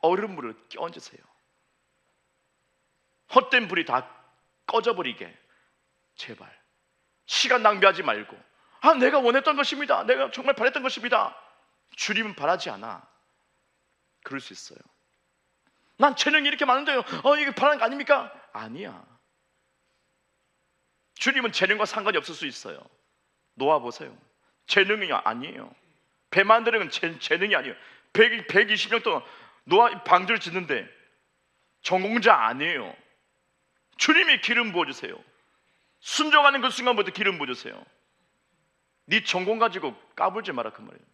얼음물을 끼얹으세요. 헛된 불이 다 꺼져버리게 제발 시간 낭비하지 말고 아 내가 원했던 것입니다. 내가 정말 바랬던 것입니다. 주님은 바라지 않아. 그럴 수 있어요. 난 재능이 이렇게 많은데요. 어 이게 바라는 거 아닙니까? 아니야. 주님은 재능과 상관이 없을 수 있어요. 놓아 보세요. 재능이 아니에요. 배 만드는 건 재, 재능이 아니에요. 100, 120년 동안 노아 방주를 짓는데 전공자 아니에요. 주님이 기름 부어주세요. 순종하는 그 순간부터 기름 부어주세요. 네 전공 가지고 까불지 마라 그 말이에요.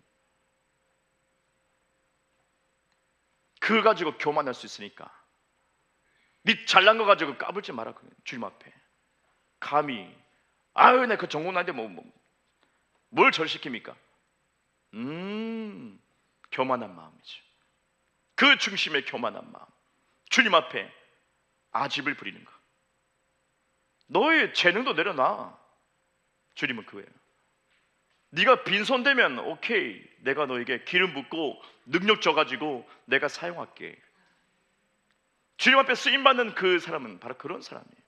그거 가지고 교만할 수 있으니까. 네 잘난 거 가지고 까불지 마라 그 주님 앞에. 감히 아유 내그 전공 나는데 뭐, 뭐, 뭘 절시킵니까? 음 교만한 마음이죠. 그 중심의 교만한 마음. 주님 앞에 아집을 부리는 거. 너의 재능도 내려놔. 주님은 그거예요. 네가 빈손 되면 오케이. 내가 너에게 기름 붓고 능력 줘 가지고 내가 사용할게. 주님 앞에 쓰임 받는 그 사람은 바로 그런 사람이에요.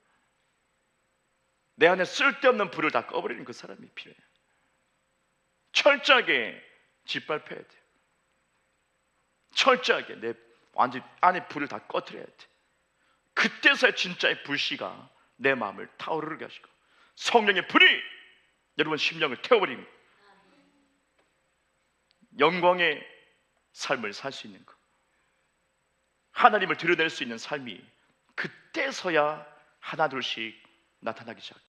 내 안에 쓸데없는 불을 다 꺼버리는 그 사람이 필요해요. 철저하게 짓밟혀야 돼. 철저하게 내 완전 안에 불을 다 꺼트려야 돼. 그때서야 진짜의 불씨가 내 마음을 타오르게 하시고 성령의 불이 여러분 심령을 태워버리는 거. 영광의 삶을 살 수 있는 것. 하나님을 드러낼 수 있는 삶이 그때서야 하나둘씩 나타나기 시작.